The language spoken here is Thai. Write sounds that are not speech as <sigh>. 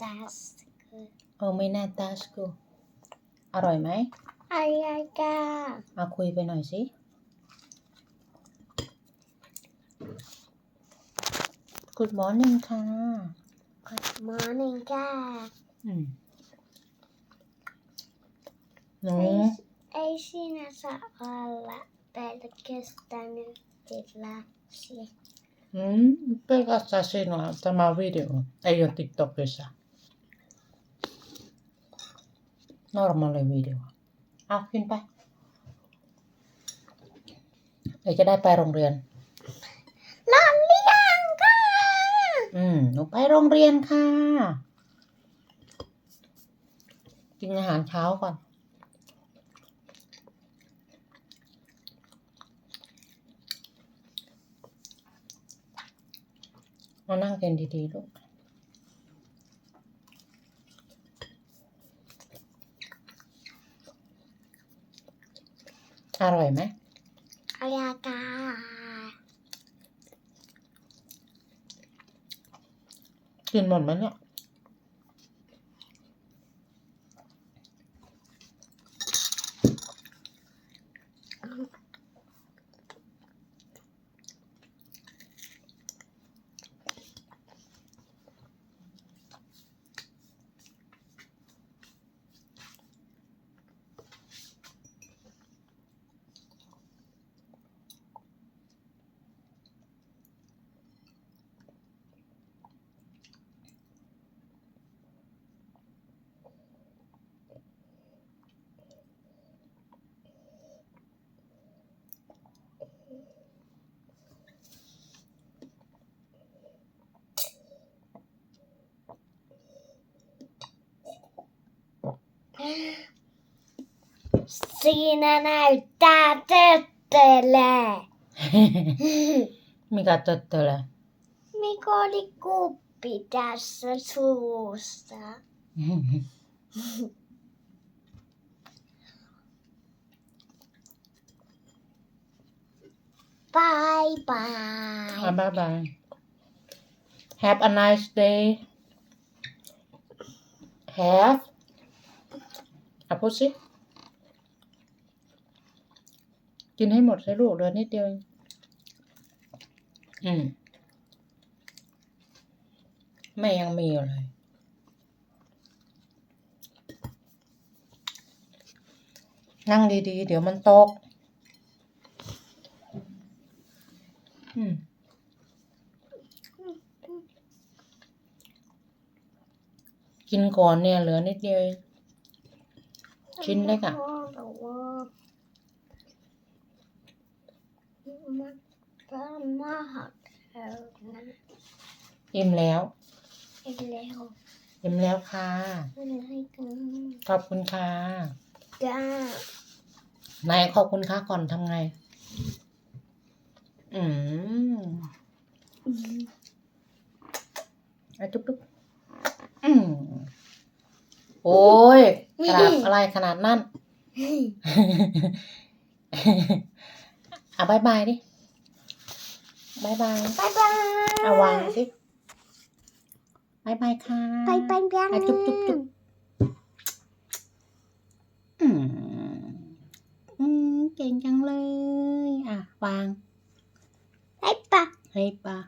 fantastic. โอไม่น่าตาสกูอร่อยไหม Ayaga. เอาคุยไปหน่อยสิ Good morning ค่ะ Good morning, ga. อืมหนู Ei siinä saa olla pelkästään yhdellä se. อืม pelkästään sinua tämä video ei ole TikTokissa. Normaali video. เอาขึ้นไปเดี๋ยวจะได้ไปโรงเรียน Lallian ga. อืมหนูไปโรงเรียนค่ะ กินอาหารเช้าก่อนมานั่งกันดีๆลูก อร่อยไหม Ayaga. กินหมดไหมเนี่ย Siinä näyttää töttele. <laughs> Mikä töttöle? Mikä oli kuppi tässä suussa? <laughs> Bye bye. Ah, bye bye. Have a nice day. Have อะพูดสิ กินให้หมดสิลูกเหลือนิดเดียวเองอืมแม่ยังมีอยู่เลย นั่งดีๆ เดี๋ยวมันตก อืมกินก่อนเนี่ยเหลือนิดเดียวเอง ชิ้นเล็กอะมันมาหักเธอนะอิ่มแล้วเอ็นแล้วอิ่มแล้วค่ะมันให้กันขอบคุณค่ะจ้านายขอบคุณค่ะก่อนทำไง อืมไอ้จุ๊บจุ๊บอืมโอ้ย กระดาษอะไรขนาดนั้น อะบายบายดิบายบายบายบายเอาวางสิบายบายค่ะบายบายยังอะจุ๊บจุ๊บจุ๊บอืมอืมเก่งจังเลย อะ วางบายบายให้ปะ